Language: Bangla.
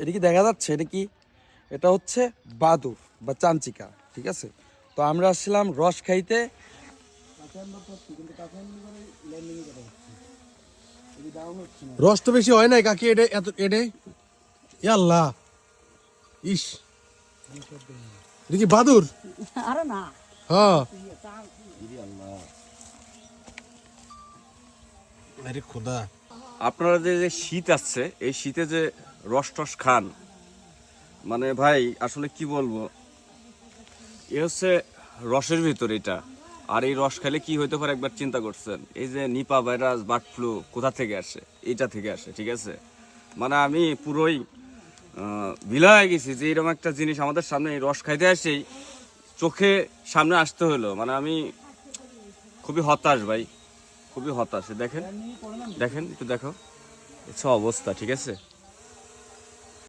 এটা কি দেখা যাচ্ছে? এটা কি? এটা হচ্ছে বাদুর বা চাঞ্চিকা ঠিক আছে? তো আমরা আসছিলাম রস খাইতে। রস তো বেশি হয় নাই কাকি এটা এত এটা? আল্লাহ। ইস। এটা কি বাদুর? আরে না। হ্যাঁ। আরে খোদা। আপনারা যে যে শীত আসছে এই শীতে যে রস টস খান। মানে ভাই, আসলে কি বলব? এ হচ্ছে রসের ভিতর এটা। আর এই রস খেলে কি হইতে পারে একবার চিন্তা করছেন? এই যে নিপা ভাইরাস, বার্ড ফ্লু কোথা থেকে আসে? এটা থেকে আসে, ঠিক আছে? মানে আমি পুরোই বিলা হয়ে গেছি যে এরকম একটা জিনিস আমাদের সামনে এই রস খাইতে আসেই চোখে সামনে আসতে হলো। মানে আমি খুবই হতাশ ভাই, খুবই হতাশ। দেখেন দেখেন, একটু দেখো হচ্ছে অবস্থা, ঠিক আছে?